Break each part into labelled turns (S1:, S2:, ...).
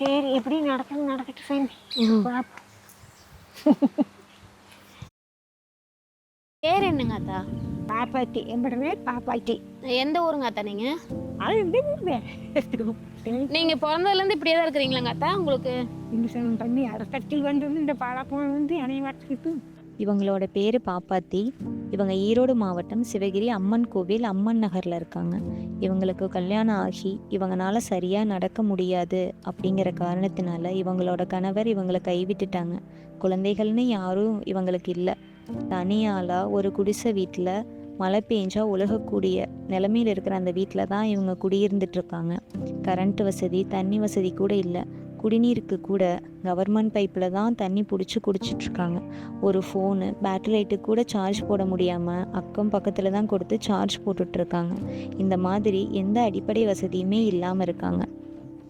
S1: சரி எப்படி நடக்கணும் நடக்கட்டும் சாமி.
S2: பேர் என்னங்க அத்தா?
S1: பாப்பாத்தி என்னோட பேர் பாப்பாத்தி
S2: எந்த ஊருங்க அத்தா நீங்க?
S1: இந்த
S2: நீங்க பிறந்ததுல இருந்து இப்படியே தான் இருக்கிறீங்களாங்க அத்தா உங்களுக்கு?
S1: இன்சூரன்ஸ் பண்ணி அரசத்தில் வந்தது இந்த பழக்கம் வந்து அனைவருக்கும்
S3: இவங்களோட பேர் பாப்பாத்தி. இவங்க ஈரோடு மாவட்டம் சிவகிரி அம்மன் கோவில் அம்மன் நகரில் இருக்காங்க. இவங்களுக்கு கல்யாணம் ஆகி இவங்களால சரியாக நடக்க முடியாது அப்படிங்கிற காரணத்தினால இவங்களோட கணவர் இவங்களை கைவிட்டுட்டாங்க. குழந்தைகள்னு யாரும் இவங்களுக்கு இல்லை. தனியாளாக ஒரு குடிசை வீட்டில் மழை பெஞ்சா உலகக்கூடிய நிலமையில் இருக்கிற அந்த வீட்டில் தான் இவங்க குடியிருந்துட்டு இருக்காங்க. கரண்ட் வசதி தண்ணி வசதி கூட இல்லை. குடிநீருக்கு கூட கவர்மெண்ட் பைப்பில் தான் தண்ணி பிடிச்சி குடிச்சிட்ருக்காங்க. ஒரு ஃபோனு பேட்டரி லைட்டு கூட சார்ஜ் போட முடியாமல் அக்கம் பக்கத்தில் தான் கொடுத்து சார்ஜ் போட்டுட்ருக்காங்க. இந்த மாதிரி எந்த அடிப்படை வசதியுமே இல்லாமல் இருக்காங்க.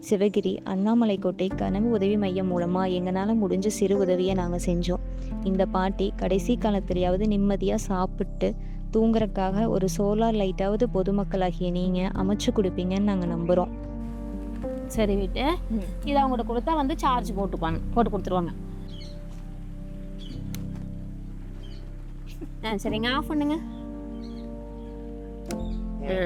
S3: சிவகிரி அண்ணாமலை கோட்டை கனவு உதவி மையம் மூலமாக எங்களால் முடிஞ்ச சிறு உதவியை நாங்கள் செஞ்சோம். இந்த பாட்டி கடைசி காலத்திலேயாவது நிம்மதியாக சாப்பிட்டு தூங்குறதுக்காக ஒரு சோலார் லைட்டாவது பொதுமக்களாகிய நீங்கள் அமைச்சு கொடுப்பீங்கன்னு நாங்கள் நம்புகிறோம்
S2: சரி விட்டு இதை அவங்கள்ட்ட கொடுத்தா வந்து சார்ஜ் போட்டுப்பாங்க போட்டு கொடுத்துருவாங்க. ஆ சரிங்க. ஆஃப் பண்ணுங்க. ஆ